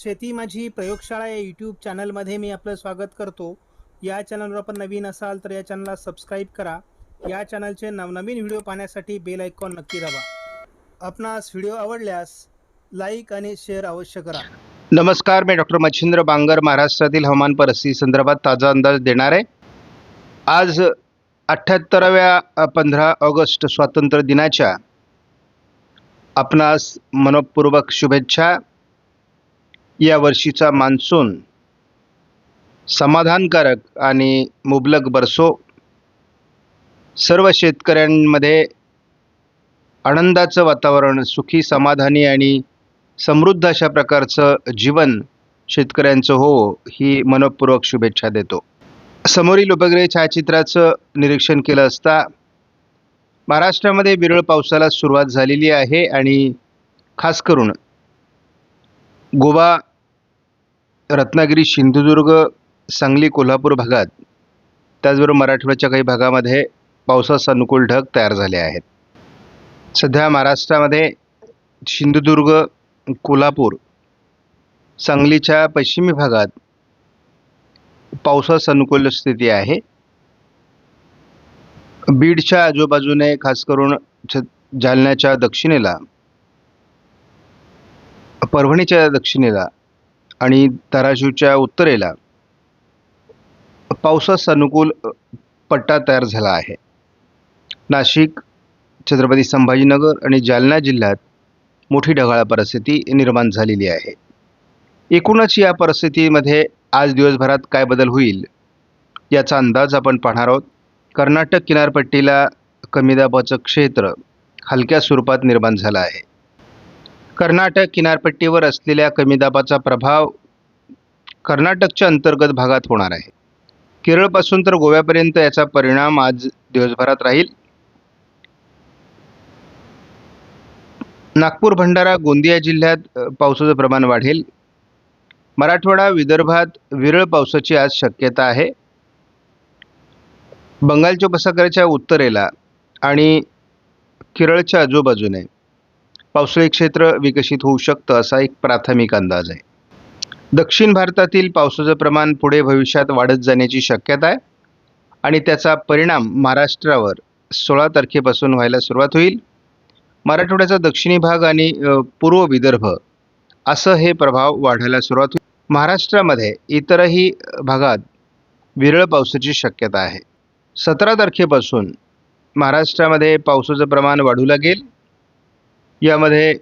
शेती माझी प्रयोगशाळा या यूट्यूब चॅनलमध्ये मी आपलं स्वागत करतो. या चॅनलवर आपण नवीन असाल तर या चॅनलला सबस्क्राईब करा. या चॅनलचे नवनवीन व्हिडिओ पाहण्यासाठी बेल आयकॉन नक्की दाबा. आपणास व्हिडिओ आवडल्यास लाईक आणि शेअर अवश्य करा. नमस्कार मी डॉक्टर मच्छिंद्र बांगर महाराष्ट्रातील हवामान परिस्थिती संदर्भात ताजा अंदाज देणार आहे. आज अठ्ठ्याहत्तराव्या पंधरा ऑगस्ट स्वातंत्र्य दिनाच्या आपणास मनपूर्वक शुभेच्छा. या वर्षीचा मान्सून समाधानकारक आणि मुबलक बरसो. सर्व शेतकऱ्यांमध्ये आनंदाचं वातावरण सुखी समाधानी आणि समृद्ध अशा प्रकारचं जीवन शेतकऱ्यांचं हो ही मनपूर्वक शुभेच्छा देतो. समोरील उपग्रह छायाचित्राचं निरीक्षण केलं असता महाराष्ट्रामध्ये विरळ पावसाला सुरुवात झालेली आहे आणि खास करून गोवा रत्नागिरी सिंधुदुर्ग सांगली कोल्हापूर भागात त्याचबरोबर मराठवाड्याच्या काही भागामध्ये पावसास अनुकूल ढग तयार झाले आहेत. सध्या महाराष्ट्रामध्ये सिंधुदुर्ग कोल्हापूर सांगलीच्या पश्चिमी भागात पावसास अनुकूल स्थिती आहे. बीडच्या आजूबाजूने खास करून छ जालन्याच्या दक्षिणेला परभणीच्या दक्षिणेला आणि धाराशिवच्या उत्तरेला पावसास अनुकूल पट्टा तयार झाला आहे. नाशिक छत्रपती संभाजीनगर आणि जालना जिल्ह्यात मोठी ढगाळ परिस्थिती निर्माण झालेली आहे. एकूणच या परिस्थितीमध्ये आज दिवसभरात काय बदल होईल याचा अंदाज आपण पाहणार आहोत. कर्नाटक किनारपट्टीला कमी दाबाचं क्षेत्र हलक्या स्वरूपात निर्माण झालं आहे. कर्नाटक किनारपट्टीवर असलेल्या कमी दाबाचा प्रभाव कर्नाटकच्या अंतर्गत भागात होणार आहे. केरळपासून तर गोव्यापर्यंत याचा परिणाम आज दिवसभरात राहील. नागपूर भंडारा गोंदिया जिल्ह्यात पावसाचं प्रमाण वाढेल. मराठवाडा विदर्भात विरळ पावसाची आज शक्यता आहे. बंगालच्या उपसागराच्या उत्तरेला आणि केरळच्या आजूबाजूने पावसाळी क्षेत्र विकसित होऊ शकतं असा एक प्राथमिक अंदाज आहे. दक्षिण भारतातील पावसाचं प्रमाण पुढे भविष्यात वाढत जाण्याची शक्यता आहे आणि त्याचा परिणाम महाराष्ट्रावर सोळा तारखेपासून व्हायला सुरुवात होईल. मराठवाड्याचा दक्षिणी भाग आणि पूर्व विदर्भ असं हे प्रभाव वाढायला सुरुवात होईल. महाराष्ट्रामध्ये इतरही भागात विरळ पावसाची शक्यता आहे. सतरा तारखेपासून महाराष्ट्रामध्ये पावसाचं प्रमाण वाढू लागेल. यामध्ये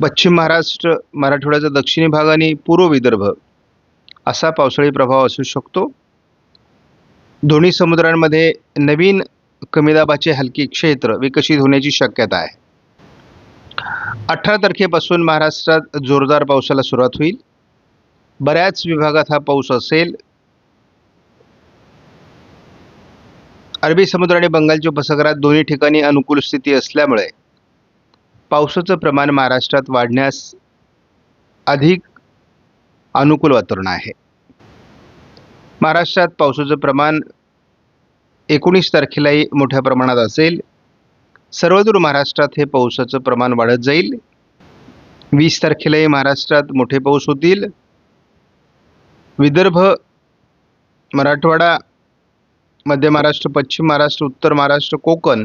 पश्चिम महाराष्ट्र मराठवाड्याचा दक्षिणी भाग आणि पूर्व विदर्भ असा पावसाळी प्रभाव असू शकतो. दोन्ही समुद्रांमध्ये नवीन कमी दाबाचे हलके क्षेत्र विकसित होण्याची शक्यता आहे. अठरा तारखेपासून महाराष्ट्रात जोरदार पावसाला सुरुवात होईल. बऱ्याच विभागात हा पाऊस असेल. अरबी समुद्र आणि बंगालच्या उपसागरात दोन्ही ठिकाणी अनुकूल स्थिती असल्यामुळे पावसाचं प्रमाण महाराष्ट्रात वाढण्यास अधिक अनुकूल वातावरण आहे. महाराष्ट्रात पावसाचं प्रमाण एकोणीस तारखेलाही मोठ्या प्रमाणात असेल. सर्वदूर महाराष्ट्रात हे पावसाचं प्रमाण वाढत जाईल. वीस तारखेलाही महाराष्ट्रात मोठे पाऊस होतील. विदर्भ मराठवाडा मध्य महाराष्ट्र पश्चिम महाराष्ट्र उत्तर महाराष्ट्र कोकण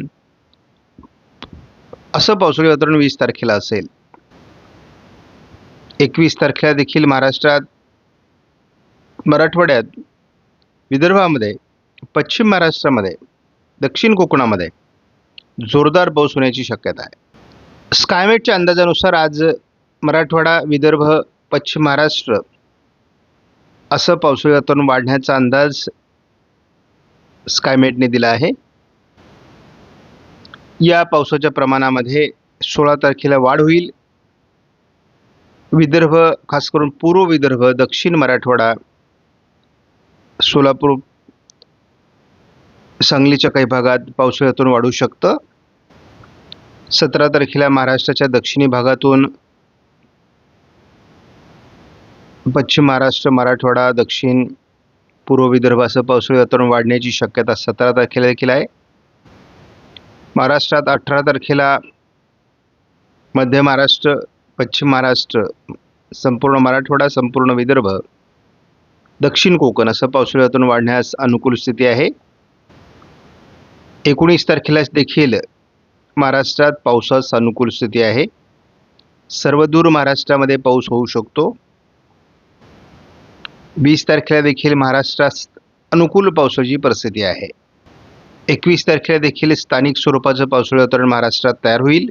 असं पावसाळी वातावरण वीस तारखेला असेल. एकवीस तारखेला देखील महाराष्ट्रात मराठवाड्यात विदर्भामध्ये पश्चिम महाराष्ट्रामध्ये दक्षिण कोकणामध्ये जोरदार पाऊस होण्याची शक्यता आहे. स्कायमेटच्या अंदाजानुसार आज मराठवाडा विदर्भ पश्चिम महाराष्ट्र असं पावसाळी वातावरण वाढण्याचा अंदाज स्कायमेटने दिला आहे. या पावसाच्या प्रमाणामध्ये सोळा तारखेला वाढ होईल. विदर्भ खास करून पूर्व विदर्भ दक्षिण मराठवाडा सोलापूर सांगलीच्या काही भागात पावसाळ्यातून वाढू शकतं. सतरा तारखेला महाराष्ट्राच्या दक्षिणी भागातून पश्चिम महाराष्ट्र मराठवाडा दक्षिण पूर्व विदर्भासह असं पावसाळी वातावरण वाढण्याची शक्यता सतरा तारखेला देखील आहे. महाराष्ट्रात अठरा तारखेला मध्य महाराष्ट्र पश्चिम महाराष्ट्र संपूर्ण मराठवाडा संपूर्ण विदर्भ दक्षिण कोकण असं पावसाळी वातावरण वाढण्यास अनुकूल स्थिती आहे. एकोणीस तारखेला देखील महाराष्ट्रात पावसास अनुकूल स्थिती आहे. सर्वदूर महाराष्ट्रामध्ये पाऊस होऊ शकतो. वीस तारखेला देखील महाराष्ट्रात अनुकूल पावसाची परिस्थिती आहे. एकवीस तारखेला देखील स्थानिक स्वरूपाचं पावसाळी वातावरण महाराष्ट्रात तयार होईल.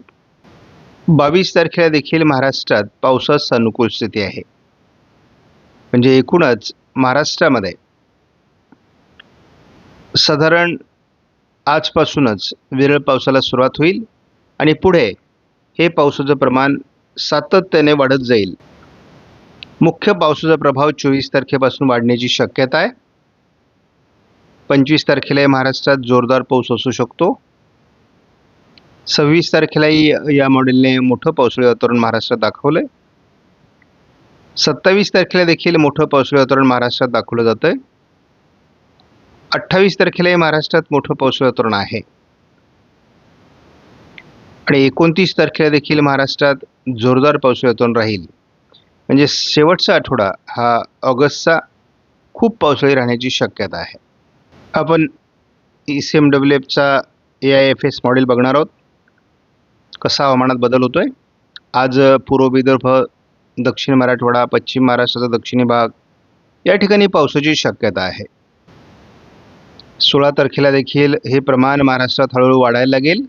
बावीस तारखेला देखील महाराष्ट्रात पावसास अनुकूल स्थिती आहे. म्हणजे एकूणच महाराष्ट्रामध्ये साधारण आजपासूनच विरळ पावसाला सुरुवात होईल आणि पुढे हे पावसाचं प्रमाण सातत्याने वाढत जाईल. मुख्य पावसाचा प्रभाव चोवीस तारखेपासून वाढण्याची शक्यता आहे. पंचवीस तारखेलाही महाराष्ट्रात जोरदार पाऊस असू शकतो. सव्वीस तारखेलाही या मॉडेलने मोठं पावसाळी वातावरण महाराष्ट्रात दाखवलंय. सत्तावीस तारखेला देखील मोठं पावसाळी वातावरण महाराष्ट्रात दाखवलं जातं आहे अठ्ठावीस तारखेलाही महाराष्ट्रात मोठं पावसाळी वातावरण आहे. आणि एकोणतीस तारखेला देखील महाराष्ट्रात जोरदार पावसाळी वातावरण राहील. म्हणजे शेवटचा आठवडा हा ऑगस्टचा खूप पावसाळी राहण्याची शक्यता आहे. आपण E C M W एफचा A I F S model बघणार आहोत. कसा हवामानात बदल होतो आहे आज पूर्व विदर्भ दक्षिण मराठवाडा पश्चिम महाराष्ट्राचा दक्षिणी भाग या ठिकाणी पावसाची शक्यता आहे. सोळा तारखेला देखील हे प्रमाण महाराष्ट्रात हळूहळू वाढायला लागेल.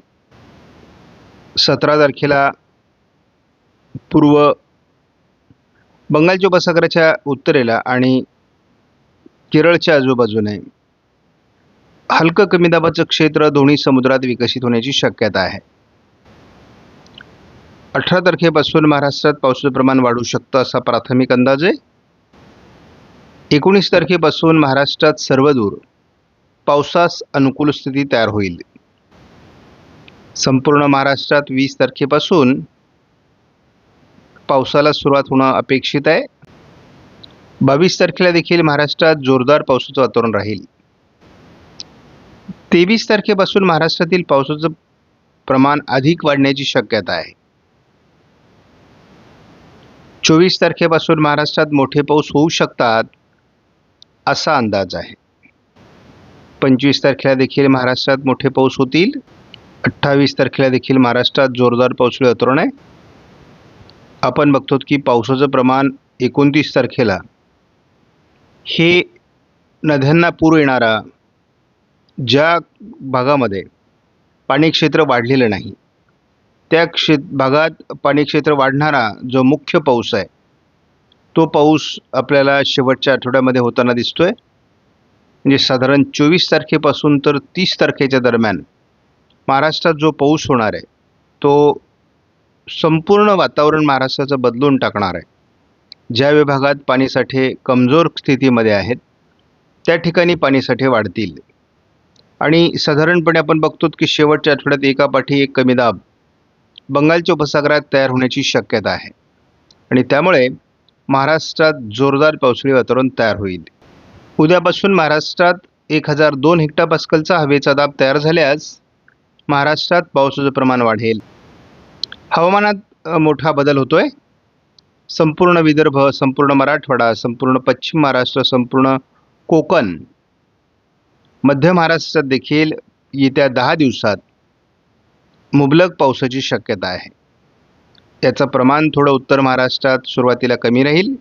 सतरा तारखेला पूर्व बंगालच्या उपसागराच्या उत्तरेला आणि केरळच्या आजूबाजूने हलकं कमी दाबाचं क्षेत्र दोन्ही समुद्रात विकसित होण्याची शक्यता आहे. अठरा तारखेपासून महाराष्ट्रात पावसाचं प्रमाण वाढू शकतं असा प्राथमिक अंदाज आहे. एकोणीस तारखेपासून महाराष्ट्रात सर्वदूर पावसास अनुकूल स्थिती तयार होईल. संपूर्ण महाराष्ट्रात वीस तारखेपासून पावसाला सुरुवात होणं अपेक्षित आहे. बावीस तारखेला देखील महाराष्ट्रात जोरदार पावसाचं वातावरण राहील. तेवीस तारखेपासून महाराष्ट्रातील पावसाचं प्रमाण अधिक वाढण्याची शक्यता आहे. चोवीस तारखेपासून महाराष्ट्रात मोठे पाऊस होऊ शकतात असा अंदाज आहे. पंचवीस तारखेला देखील महाराष्ट्रात मोठे पाऊस होतील. अठ्ठावीस तारखेला देखील महाराष्ट्रात जोरदार पावसाळी वातावरण आहे. आपण बघतो की पावसाचं प्रमाण एकोणतीस तारखेला हे नद्यांना पूर येणारा ज्या भागामध्ये पाणी क्षेत्र वाढलेलं नाही त्या क्षे भागात पाणी क्षेत्र वाढणारा जो मुख्य पाऊस आहे तो पाऊस आपल्याला शेवटच्या आठवड्यामध्ये होताना दिसतो आहे म्हणजे साधारण चोवीस तारखेपासून तर तीस तारखेच्या दरम्यान महाराष्ट्रात जो पाऊस होणार आहे तो संपूर्ण वातावरण महाराष्ट्राचं बदलून टाकणार आहे. ज्या विभागात पाणीसाठे कमजोर स्थितीमध्ये आहेत त्या ठिकाणी पाणीसाठे वाढतील. आणि साधारणपणे आपण बघतो की शेवटच्या आठवड्यात एकापाठी एक कमी दाब बंगालच्या उपसागरात तयार होण्याची शक्यता आहे. आणि त्यामुळे महाराष्ट्रात जोरदार पावसाळी वातावरण तयार होईल. उद्यापासून महाराष्ट्रात एक हजार दोन हेक्टापास्कलचा हवेचा दाब तयार झाल्यास महाराष्ट्रात पावसाचं प्रमाण वाढेल. हवामानात मोठा बदल होतो आहे संपूर्ण विदर्भ संपूर्ण मराठवाडा संपूर्ण पश्चिम महाराष्ट्र संपूर्ण कोकण मध्य महाराष्ट्रात देखील येत्या दहा दिवसात मुबलक पावसाची शक्यता आहे. याचं प्रमाण थोडं उत्तर महाराष्ट्रात सुरुवातीला कमी राहील.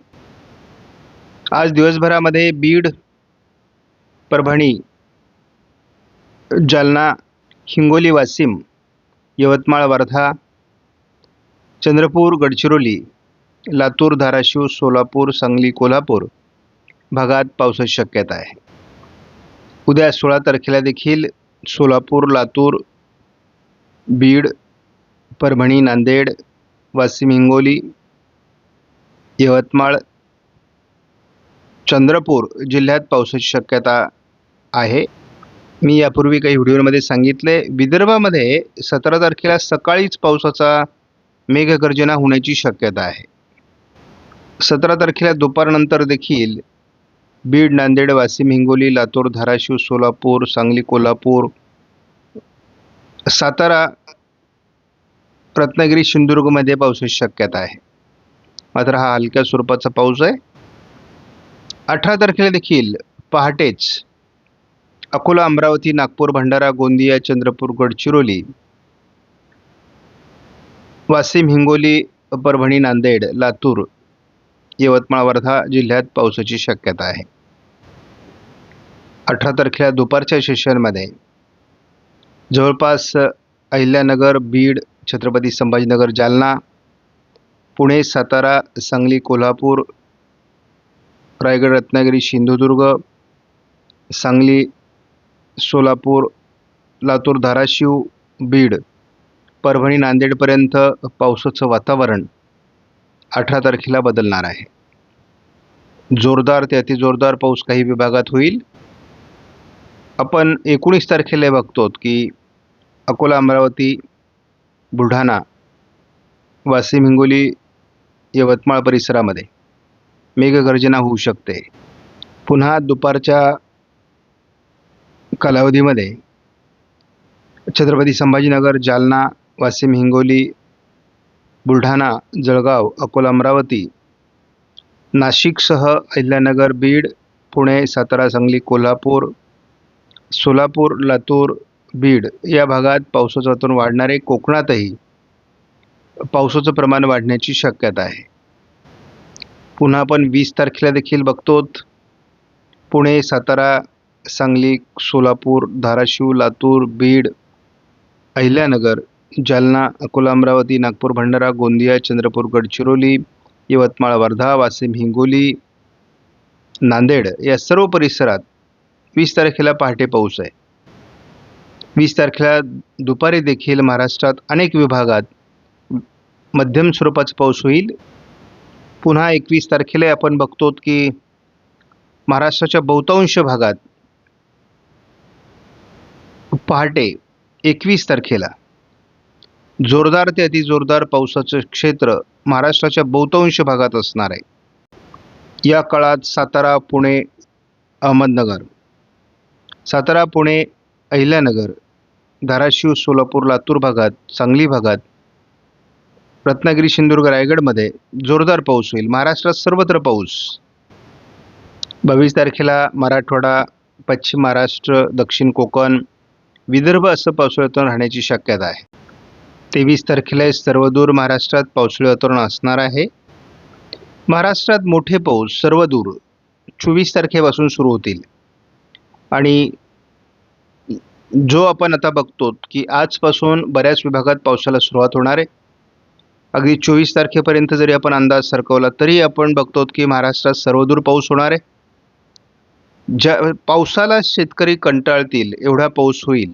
आज दिवसभरामध्ये बीड परभणी जालना हिंगोली वाशिम यवतमाळ वर्धा चंद्रपूर गडचिरोली लातूर धाराशिव सोलापूर सांगली कोल्हापूर भागात पावसाची शक्यता आहे. उद्या सोळा तारखेला देखील सोलापूर लातूर बीड परभणी नांदेड वाशिम हिंगोली यवतमाळ चंद्रपूर जिल्ह्यात पावसाची शक्यता आहे. मी यापूर्वी काही व्हिडिओमध्ये सांगितले. विदर्भामध्ये सतरा तारखेला सकाळीच पावसाचा मेघगर्जना होण्याची शक्यता आहे. सतरा तारखेला दुपारनंतर देखील बीड नांदेड वाशिम हिंगोली लातूर धाराशिव सोलापूर सांगली कोल्हापूर सातारा रत्नागिरी सिंधुदुर्गमध्ये पावसाची शक्यता आहे. मात्र हा हलक्या स्वरूपाचा पाऊस आहे. अठरा तारखेला देखील पहाटेच अकोला अमरावती नागपूर भंडारा गोंदिया चंद्रपूर गडचिरोली वाशिम हिंगोली परभणी नांदेड लातूर यवतमाळ वर्धा जिल्ह्यात पावसाची शक्यता आहे. अठरा तारखेला दुपारच्या सेशनमध्ये जवळपास अहिल्यानगर बीड छत्रपती संभाजीनगर जालना पुणे सातारा सांगली कोल्हापूर रायगड रत्नागिरी सिंधुदुर्ग सांगली सोलापूर लातूर धाराशिव बीड परभणी नांदेडपर्यंत पावसाचं वातावरण अठरा तारखेला बदलणार आहे. जोरदार ते अतिजोरदार पाऊस काही विभागात होईल. आपण एकोणीस तारखेला बघतो की अकोला अमरावती बुलढाणा वाशिम हिंगोली यवतमाळ परिसरामध्ये मेघगर्जना होऊ शकते. पुन्हा दुपारच्या कालावधीमध्ये छत्रपती संभाजीनगर जालना वाशिम हिंगोली बुलढाणा जळगाव अकोला अमरावती नाशिकसह अहिल्यानगर बीड पुणे सातारा सांगली कोल्हापूर सोलापूर लातूर बीड या भागात पावसाचं वातावरण वाढणारे कोकणातही पावसाचं प्रमाण वाढण्याची शक्यता आहे. पुन्हा आपण वीस तारखेला देखील बघतो पुणे सातारा सांगली सोलापूर धाराशिव लातूर बीड अहिल्यानगर जालना अकोला अमरावती नागपूर भंडारा गोंदिया चंद्रपूर गडचिरोली यवतमाळ वर्धा वाशिम हिंगोली नांदेड या सर्व परिसरात वीस तारखेला पहाटे पाऊस आहे. वीस तारखेला दुपारी देखील महाराष्ट्रात अनेक विभागात मध्यम स्वरूपाचा पाऊस होईल. पुन्हा एकवीस तारखेला आपण बघतो की महाराष्ट्राच्या बहुतांश भागात पहाटे एकवीस तारखेला जोरदार ते अतिजोरदार पावसाचं क्षेत्र महाराष्ट्राच्या बहुतांश भागात असणार आहे. या काळात सातारा पुणे अहमदनगर. सातारा पुणे अहिल्यानगर धाराशिव सोलापूर लातूर भागात सांगली भागात रत्नागिरी सिंधुदुर्ग रायगडमध्ये जोरदार पाऊस होईल. महाराष्ट्रात सर्वत्र पाऊस. बावीस तारखेला मराठवाडा पश्चिम महाराष्ट्र दक्षिण कोकण विदर्भ असं पावसाळ्यातून राहण्याची शक्यता आहे. तेवीस तारखेला सर्वदूर महाराष्ट्रात पावसाळी वातावरण असणार आहे. महाराष्ट्रात मोठे पाऊस सर्वदूर चोवीस तारखेपासून सुरू होतील. आणि जो आपण आता बघतो की आजपासून बऱ्याच विभागात पावसाला सुरुवात होणार आहे. अगदी चोवीस तारखेपर्यंत जरी आपण अंदाज सरकवला तरी आपण बघतो की महाराष्ट्रात सर्वदूर पाऊस होणार आहे. ज्या पावसाला शेतकरी कंटाळतील एवढा पाऊस होईल.